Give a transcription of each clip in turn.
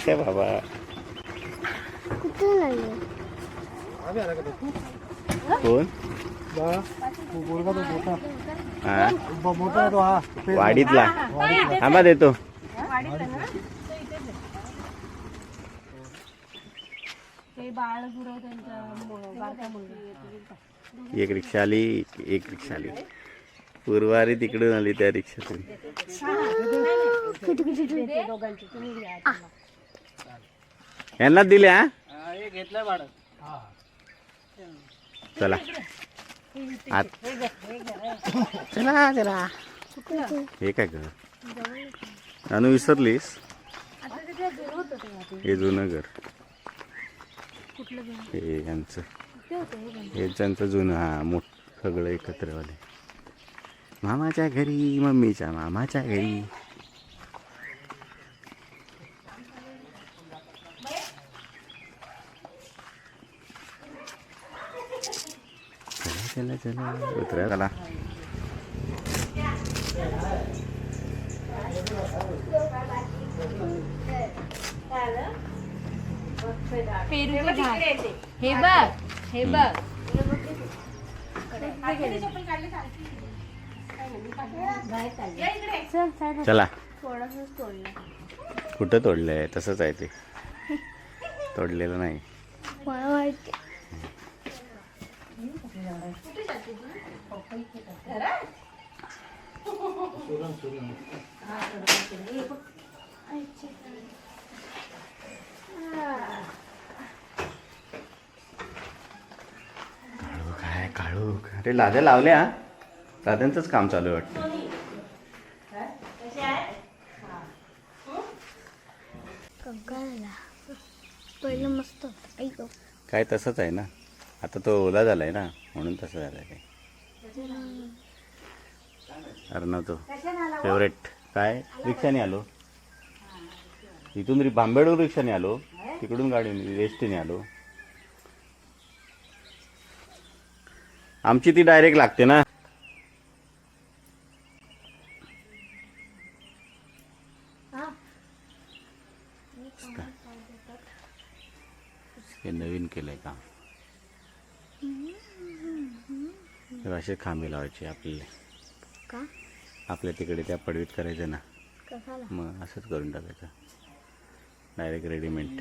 ठीक आहे बाबा कोण वाडीतला थांबा देतो एक रिक्षा आली एक रिक्षा आली गुरुवारी तिकडून आली त्या रिक्षातून यांना दिले हा? घेतलं चला. आत चला चला. हे काय घर अनु विसरलीस हे जुनं घर. हे यांचं. हे त्यांचं जुनं हा मोठ सगळं एकत्रवाले मामाच्या घरी मम्मीच्या मामाच्या घरी. चला चला. उतरा चला. पेरूचे झाड. हे बघ हे बघ. चल. चल चला थोडंसंच तोडलं. कुठं तोडलंय? तसंच आहे ते. तोडलेलं नाही. मला माहिती काळू काय काळू अरे लाद्या लावल्या लाद्यांचंच काम चालू आहे वाटतं. पहिलं मस्त काय तसंच आहे ना? आता तो ओला झालाय ना म्हणून तसं झालंय आहे अरे तो फेवरेट काय? रिक्षाने आलो. इथून रि रिक्षाने आलो. तिकडून गाडी एसटीने आलो. आमची ती डायरेक्ट लागते ना हे नवीन केलंय काम असे खांबे लावायचे आपल्याला का? आपल्या तिकडे त्या पडवीत करायचं ना. कशाला? मग असंच करून टाकायचं. डायरेक्ट रेडीमेड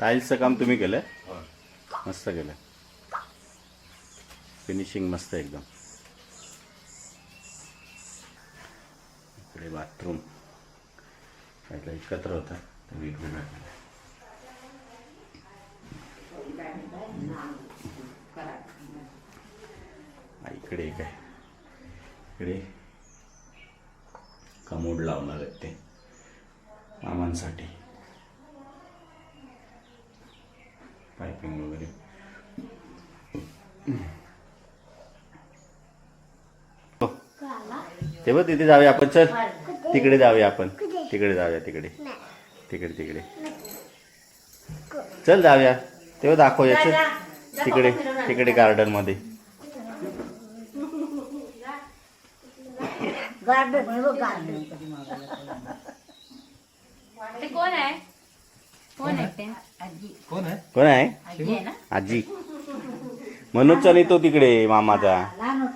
टाईल्सचं काम तुम्ही केलं मस्त केलं फिनिशिंग मस्त एकदम. इकडे बाथरूम पहिला एकत्र होता तर वेगवेगळा इकडे एक आहे. इकडे कमोड लावणार आहेत ते मामांसाठी. पायपिंग वगैरे. हो. ते बघ तिथे जाऊया आपण चल. तिकडे जाऊया आपण. तिकडे जाऊया तिकडे. तिकडे तिकडे. चल जाऊया. तेव्हा दाखवूया चल तिकडे तिकडे गार्डनमध्ये. कोण आहे? कोण आहे ते? कोण आहे? कोण आहे? आजी आहे ना? आजी. मनोजचा नाही तो तिकडे मामाचा.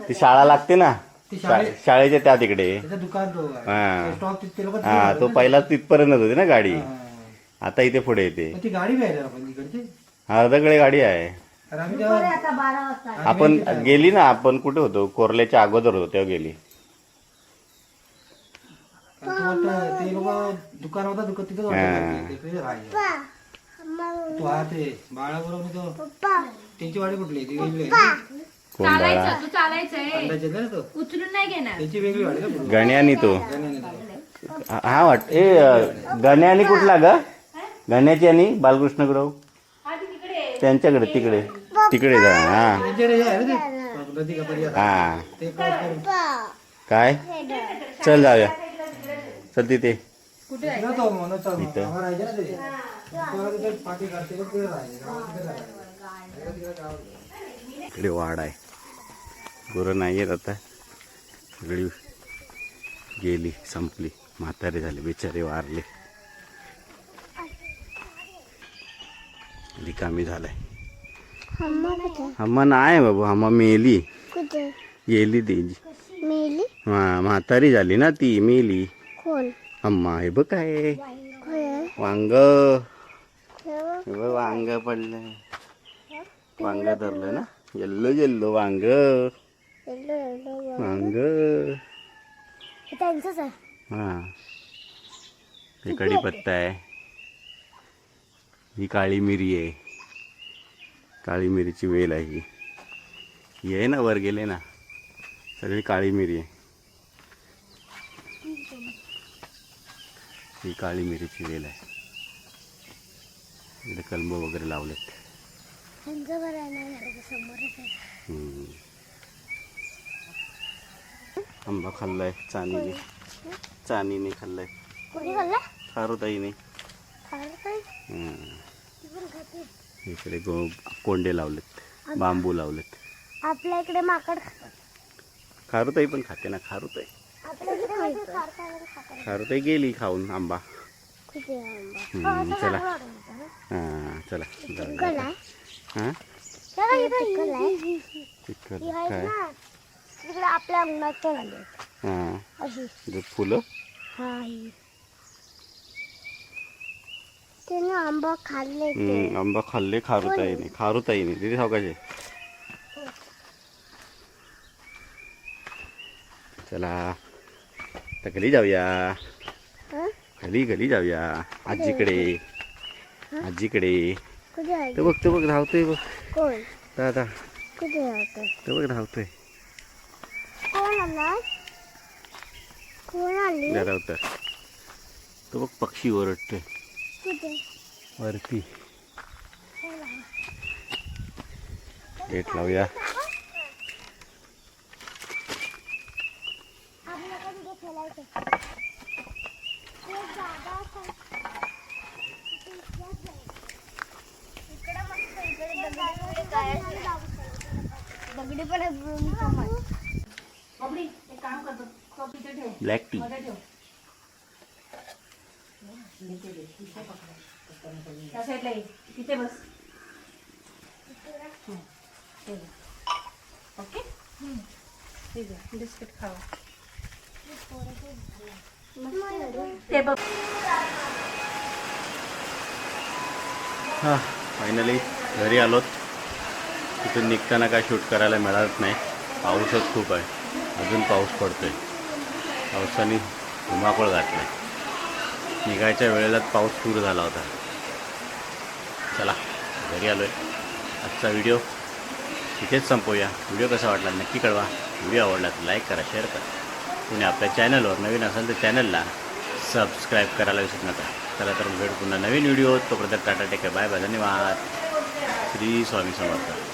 ती शाळा लागते ना? ती शा- शाळे- शाळेच्या त्या तिकडे. त्याचं दुकान तो हा. लोक हा तो पहिला तिथपर्यंत होती ना गाडी. आता इथे पुढे येते. ती गाडी पाहिजे आपण तिकडची? अर्धकडे गाडी आहे. तर आम्ही तेव्हा आपण गेली ना आपण कुठे होतो? कोरल्याच्या अगोदर होतो तेव्हा गेली. तो वाटतं ते लोक दुकान होता दुकान तिथं हा. तिकडे राहायचे तो हा ते बाळाबरोबर तो त्यांची वाडी कुठली? ती वेगळी आहे. कोण बाळा चालायचं तू चालायचंय. अंदाजे ना तो. उचलून नाही घेणार. त्याची वेगळी वाडी ना पूर्ण. गण्यानी तो. हा हा वाट. ए अ, गण्यानी कुठला ग? गण्याची आणि बालकृष्ण गुरव त्यांच्याकडे तिकडे. तिकडे जा हा. त्यांच्याकडे हे आहे ना ते? नदी का पर्याय? हा. ते क्रॉस करून काय? चल जाऊया. चल तिथे. तो राहायचे ना ते. तो तिथे पाठी काढते तो तिकडे राहायचे. गावात तिकडे राहायचे. इकडे वाड आहे. गुरं नाही आहेत आता. सगळी गेली संपली. म्हातारे झाले बिचारे वारले. रिकामी झालाय. हम्मा नाही बाबू हम्मा मेली. गेली ती. मेली? हा म्हातारी झाली ना ती मेली. अम्मा हे बघ काय. वांग. वांग पडलंय. वांग धरलं ना. येल्लो येल्लो वांग. वांग हा हे. कढीपत्ता आहे. ही काळी मिरी आहे. काळी मिरीची वेल आहे ही. ही आहे ना वर गेले ना. सगळी काळी मिरी आहे. ही काळी मिरीची वेल आहे. इकडे कलम वगैरे लावलेत त्यांचं बरं आहे ना घराच्या समोरच आहे हम्म. आंबा खाल्लाय. चांदणी चानीने खाल्लंय. खारुताईने इकडे गो कोंडे लावलेत. बांबू लावलेत. आपल्या इकडे माकड खारुताई पण खाते ना? खारुताई खारुताई गेली खाऊन आंबा. चला. हां चला. हां? चिखल काय तिकडे आपल्या अंगणात पण आली हां. अशी. जे फुलं? हा ही. त्याने आंबा खाल्ले ते. हं, आंबा खाल्ले खारुताईने खारुताईने तिथे सावकाशे. चला. आता घरी जाऊया. हं? घरी घरी जाऊया. आजीकडे. आजीकडे. कुठे आहे? बघ ते बघ धावतोय बघ. कोण? दादा कुठे बघ धावतोय. कोण आला कोण आली दादा उतर तो बघ पक्षी ओरडतोय. कुठे? वरती. गेट लावूया. आपल्याला तिथे खेळायचं एक जागा असेल. इकडे मस्त इकडे दगडी काय ब्लॅक टी त्या साईडला ये. तिथे बस. ओके? ठीक आहे बिस्किट खावा. ते बघ. हां फायनली घरी आलोत. तिथून निघताना काय शूट करायला मिळत नाही. पाऊसच खूप आहे. अजून पाऊस पडतोय. पावसाने धुमाकूळ आहे निघायच्या वेळेलाच पाऊस सुरू झाला होता. चला घरी आलो आहे आजचा व्हिडिओ इथेच संपवूया व्हिडिओ कसा वाटला नक्की कळवा. व्हिडिओ आवडला तर लाईक करा शेअर करा. तुम्ही आपल्या चॅनलवर नवीन असाल तर चॅनलला सबस्क्राईब करायला विसरू नका. चला तर भेट पुन्हा नवीन व्हिडिओ. तोपर्यंत टाटा टेक बाय बाय. धन्यवाद. श्री स्वामी समर्थ.